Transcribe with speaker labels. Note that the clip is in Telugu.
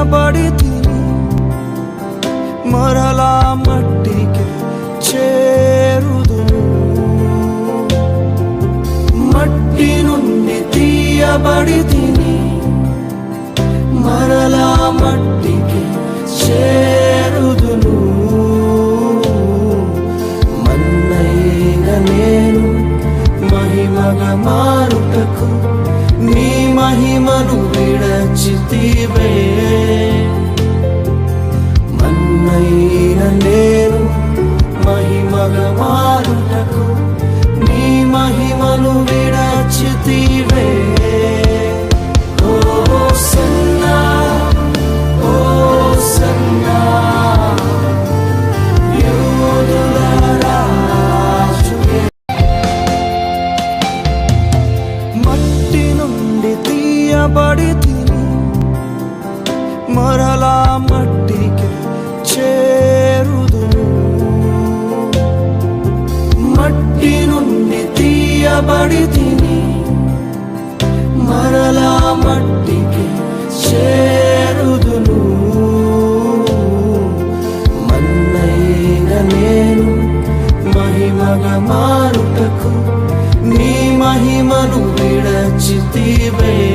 Speaker 1: తీయబడి తిని మరలా మట్టికి చేరుదును మట్టి నుండి తీయబడి తిని మరలా మట్టికి చేరుదును. మన్నైన నేను మహిమగా మారుటకు నీ మహిమను విడచితివే. నుండి తీయబడి తిని మరలా మట్టికి చేరుదును మట్టి నుండి తీయబడి తిని మరలా మట్టికి చేరుదును. మన్నైన నేను మహిమగా మారుటకు నీ మహిమను విడచితివే